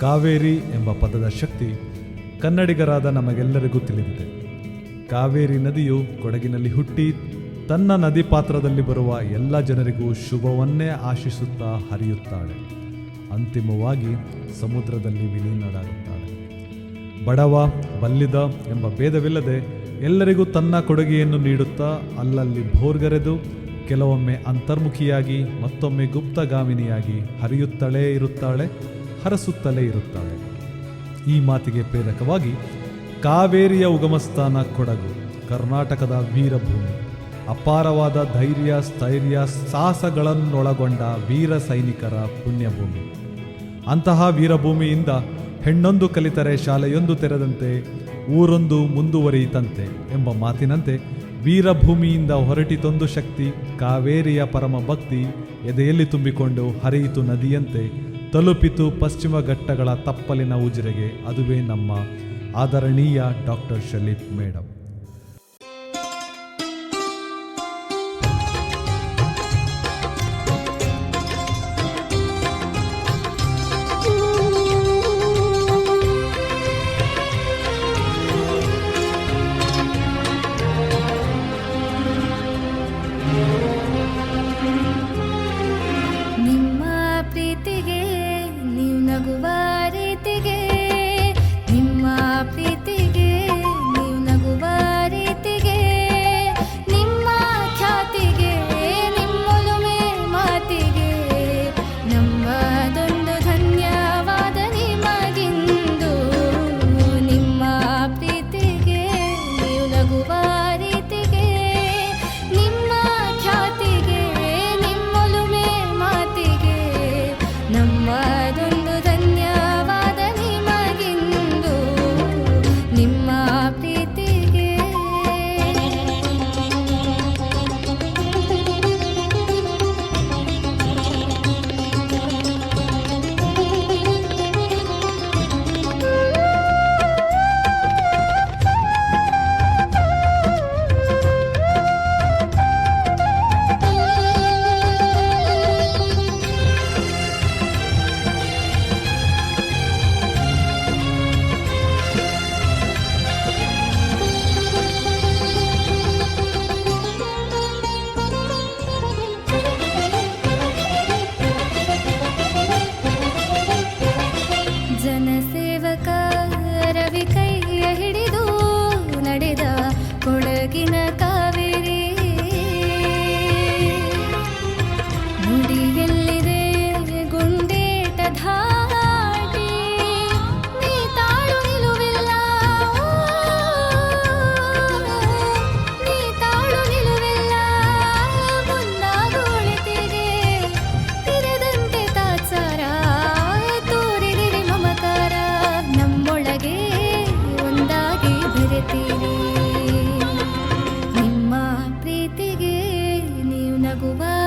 ಕಾವೇರಿ ಎಂಬ ಪದದ ಶಕ್ತಿ ಕನ್ನಡಿಗರಾದ ನಮಗೆಲ್ಲರಿಗೂ ತಿಳಿದಿದೆ. ಕಾವೇರಿ ನದಿಯು ಕೊಡಗಿನಲ್ಲಿ ಹುಟ್ಟಿ ತನ್ನ ನದಿ ಪಾತ್ರದಲ್ಲಿ ಬರುವ ಎಲ್ಲ ಜನರಿಗೂ ಶುಭವನ್ನೇ ಆಶಿಸುತ್ತಾ ಹರಿಯುತ್ತಾಳೆ. ಅಂತಿಮವಾಗಿ ಸಮುದ್ರದಲ್ಲಿ ವಿಲೀನರಾಗುತ್ತಾಳೆ ಬಡವ, ಬಲ್ಲಿದ ಎಂಬ ಭೇದವಿಲ್ಲದೆ ಎಲ್ಲರಿಗೂ ತನ್ನ ಕೊಡುಗೆಯನ್ನು ನೀಡುತ್ತಾ ಅಲ್ಲಲ್ಲಿ ಭೋರ್ಗರೆದು ಕೆಲವೊಮ್ಮೆ ಅಂತರ್ಮುಖಿಯಾಗಿ ಮತ್ತೊಮ್ಮೆ ಗುಪ್ತಗಾಮಿನಿಯಾಗಿ ಹರಿಯುತ್ತಲೇ ಇರುತ್ತಾಳೆ. ಹರಸುತ್ತಲೇ ಇರುತ್ತಾಳೆ. ಈ ಮಾತಿಗೆ ಪ್ರೇರಕವಾಗಿ ಕಾವೇರಿಯ ಉಗಮಸ್ಥಾನ ಕೊಡಗು, ಕರ್ನಾಟಕದ ವೀರಭೂಮಿ, ಅಪಾರವಾದ ಧೈರ್ಯ, ಸ್ಥೈರ್ಯ, ಸಾಹಸಗಳನ್ನೊಳಗೊಂಡ ವೀರ ಸೈನಿಕರ ಪುಣ್ಯಭೂಮಿ. ಅಂತಹ ವೀರಭೂಮಿಯಿಂದ ಹೆಣ್ಣೊಂದು ಕಲಿತರೆ ಶಾಲೆಯೊಂದು ತೆರೆದಂತೆ, ಊರೊಂದು ಮುಂದುವರಿಯಿತಂತೆ ಎಂಬ ಮಾತಿನಂತೆ ವೀರಭೂಮಿಯಿಂದ ಹೊರಟಿತೊಂದು ಶಕ್ತಿ ಕಾವೇರಿಯ ಪರಮ ಭಕ್ತಿ ಎದೆಯಲ್ಲಿ ತುಂಬಿಕೊಂಡು ಹರಿಯಿತು ನದಿಯಂತೆ ತಲುಪಿತು ಪಶ್ಚಿಮ ಘಟ್ಟಗಳ ತಪ್ಪಲಿನ ಉಜಿರೆಗೆ ಅದುವೇ ನಮ್ಮ ಆದರಣೀಯ ಡಾಕ್ಟರ್ ಶಲೀಫ್ ಮೇಡಮ್ 古巴。Aku